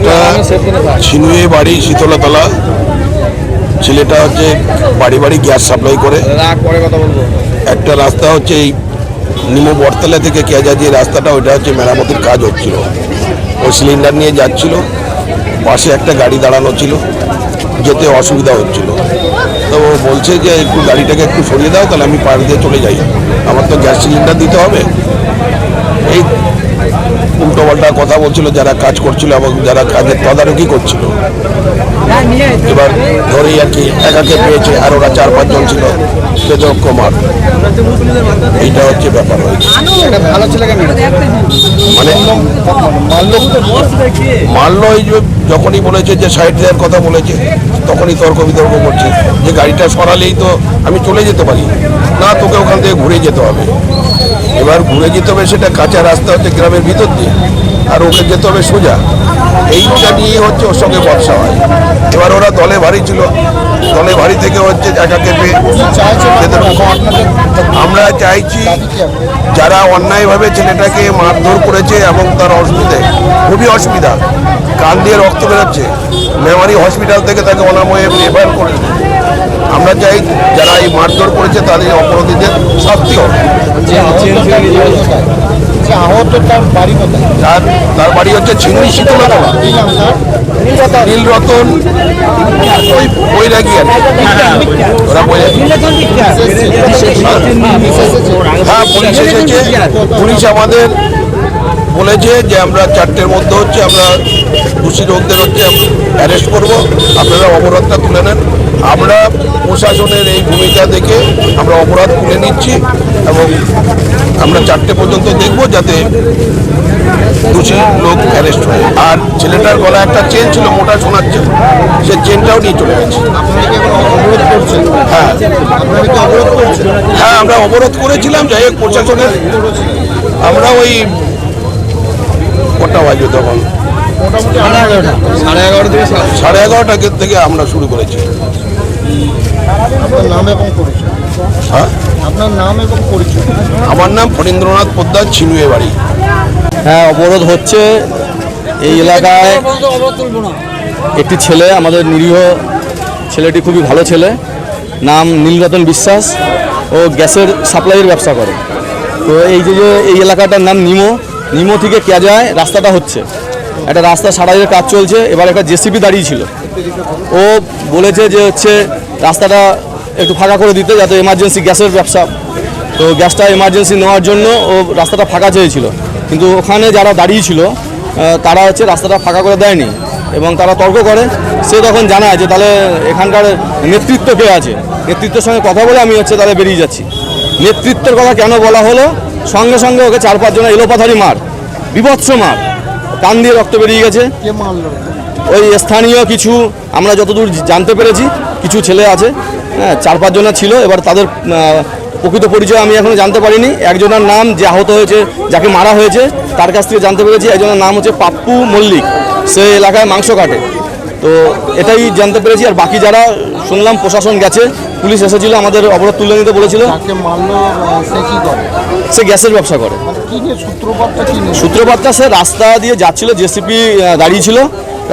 অ্যাক্সিডেন্টটা ছিনুয়ে বাড়ি শীতলাতলা। ছেলেটা হচ্ছে বাড়ি বাড়ি গ্যাস সাপ্লাই করে। একটা রাস্তা হচ্ছে এই নিমো বটতলা থেকে কেজা যে রাস্তাটা, ওইটা হচ্ছে মেরামতির কাজ হচ্ছিল। ও সিলিন্ডার নিয়ে যাচ্ছিল, পাশে একটা গাড়ি দাঁড়ানো ছিল, যেতে অসুবিধা হচ্ছিল। তো ও বলছে যে একটু গাড়িটাকে একটু সরিয়ে দাও, তাহলে আমি পার দিয়ে চলে যাই। আমার তো গ্যাস সিলিন্ডার দিতে হবে। এই উল্টো পাল্টা কথা বলছিল, যারা কাজ করছিল এবং যারা কাজের তদারকি করছিল। এবার ধরেই আর কি একাকে পেয়েছে, আর ওরা চার পাঁচজন ছিল, তেজক কুমার। এইটা হচ্ছে ব্যাপার হয়েছে। মানে মারলো এই যে যখনই বলেছে যে সাইড দেওয়ার কথা বলেছে, তখনই তর্ক বিতর্ক করছে। যে গাড়িটা সরালেই তো আমি চলে যেতে পারি। না, তোকে ওখান থেকে ঘুরে যেতে হবে। এবার ঘুরে যেতে হবে সেটা কাঁচা রাস্তা হচ্ছে গ্রামের ভিতর দিয়ে, আর ওকে যেতে হবে সোজা। এইটা নিয়ে হচ্ছে ওর সঙ্গে বর্ষা হয়। এবার ওরা দলে ভারী ছিল। দলে ভারী থেকে হচ্ছে একাকে পেয়ে আমরা চাইছি যারা অন্যায়ভাবে ছেলেটাকে মারধর করেছে এবং তার অসুবিধে, খুবই অসুবিধা, কান দিয়ে রক্ত বেরোচ্ছে, মেমারি হসপিটাল থেকে তাকে অনাময়ে রেফার করেছে। আমরা চাই যারা এই মারধর করেছে তাদের অপরাধীদের শাস্তি হবে তার বাড়ি কোথায়? আর তার বাড়ি হচ্ছে চিংড়ি শীতলা কি নাম তার? নীলরতন। ওই বৈরাগী আর কি। ওরা বৈরাগী হ্যাঁ পুলিশ এসেছে। পুলিশ আমাদের বলেছে যে আমরা চারটের মধ্যে হচ্ছে আমরা দোষী লোকদের হচ্ছে অ্যারেস্ট করব। আপনারা অপরাধটা তুলে নেন। আমরা প্রশাসনের এই ভূমিকা দেখে আমরা অপরাধ তুলে নিচ্ছি এবং আমরা চারটে পর্যন্ত দেখব যাতে দোষী লোক অ্যারেস্ট হয়। আর ছেলেটার গলায় একটা চেন ছিল মোটা সোনার চেন সে চেনটাও নিয়ে চলে গেছে। হ্যাঁ। হ্যাঁ আমরা অবরোধ করেছিলাম। যাই হোক প্রশাসনের আমরা ওই কটা বাজবে তখন? সাড়ে এগারোটা সাড়ে এগারোটা থেকে সাড়ে এগারোটা থেকে আমরা শুরু করেছি। আপনার নাম এবং হ্যাঁ? আপনার নাম এবং আমার নাম ফণীন্দ্রনাথ পোদ্দার ছিনুয়ে বাড়ি। হ্যাঁ অবরোধ হচ্ছে। এই এলাকায় একটি ছেলে আমাদের নিরীহ ছেলেটি খুবই ভালো ছেলে। নাম নীলরতন বিশ্বাস। ও গ্যাসের সাপ্লাইয়ের ব্যবসা করে। তো এই যে এই এলাকাটার নাম নিমো নিমো থেকে কেজায় রাস্তাটা হচ্ছে। একটা রাস্তা সারাইয়ের কাজ চলছে, এবার একটা জেসিপি দাঁড়িয়ে ছিল। ও বলেছে যে হচ্ছে রাস্তাটা একটু ফাঁকা করে দিতে যাতে এমার্জেন্সি গ্যাসের ব্যবসা। তো গ্যাসটা এমার্জেন্সি নেওয়ার জন্য ও রাস্তাটা ফাঁকা চেয়েছিল। কিন্তু ওখানে যারা দাঁড়িয়ে ছিল তারা হচ্ছে রাস্তাটা ফাঁকা করে দেয়নি এবং তারা তর্ক করে। সে তখন জানায় যে তাহলে এখানকার নেতৃত্ব কে আছে? নেতৃত্বের সঙ্গে কথা বলে আমি হচ্ছে তাহলে বেরিয়ে যাচ্ছি। নেতৃত্বের কথা কেন বলা হলো? সঙ্গে সঙ্গে ওকে চার পাঁচজন এলোপাথারি মার বিভৎস মার। কান দিয়ে রক্ত বেরিয়ে গেছে। ওই স্থানীয় কিছু আমরা যতদূর জানতে পেরেছি কিছু ছেলে আছে। হ্যাঁ চার পাঁচজনের ছিল এবার তাদের প্রকৃত পরিচয় আমি এখনও জানতে পারিনি। একজনের নাম যে আহত হয়েছে যাকে মারা হয়েছে তার কাছ থেকে জানতে পেরেছি। একজনের নাম হচ্ছে পাপ্পু মল্লিক। সে এলাকায় মাংস কাটে। তো এটাই জানতে পেরেছি। আর বাকি যারা শুনলাম প্রশাসন গেছে পুলিশ এসেছিল আমাদের অবরোধ তুলে নিতে বলেছিল। সে গ্যাসের ব্যবসা করে। মানে সূত্রপাতটা সে রাস্তা দিয়ে যাচ্ছিল জেসিপি দাঁড়িয়ে ছিল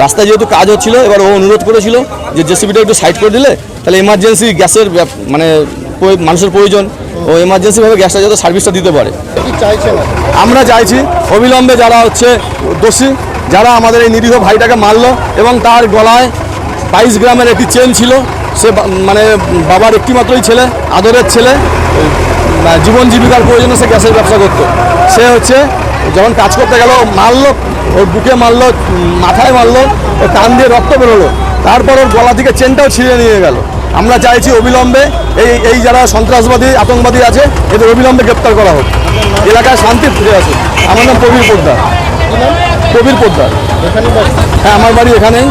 রাস্তায় যেহেতু কাজ হচ্ছিল এবার ও অনুরোধ করেছিল যে জেসিপিটা একটু সাইড করে দিলে তাহলে এমার্জেন্সি গ্যাসের মানে মানুষের প্রয়োজন। ও এমার্জেন্সিভাবে গ্যাসটা যাতে সার্ভিসটা দিতে পারে। আমরা চাইছি অবিলম্বে যারা হচ্ছে দোষী যারা আমাদের এই নিরীহ ভাইটাকে মারলো এবং তার গলায় বাইশ গ্রামের একটি চেন ছিল সে মানে বাবার একটিমাত্রই ছেলে আদরের ছেলে। জীবন জীবিকার প্রয়োজনে সে গ্যাসের ব্যবসা করতো। সে হচ্ছে যখন কাজ করতে গেল, মারলো, ওর বুকে মারলো, মাথায় মারলো ওর কান দিয়ে রক্ত বেরোলো। তারপর ওর গলা থেকে চেনটাও ছিঁড়ে নিয়ে গেল। আমরা চাইছি অবিলম্বে এই এই যারা সন্ত্রাসবাদী, আতঙ্কবাদী আছে, এদের অবিলম্বে গ্রেপ্তার করা হোক। এলাকায় শান্তি ফিরে আসুক। আমার নাম প্রবীর পোদ্দার। প্রবীর পোদ্দার। হ্যাঁ আমার বাড়ি এখানেই।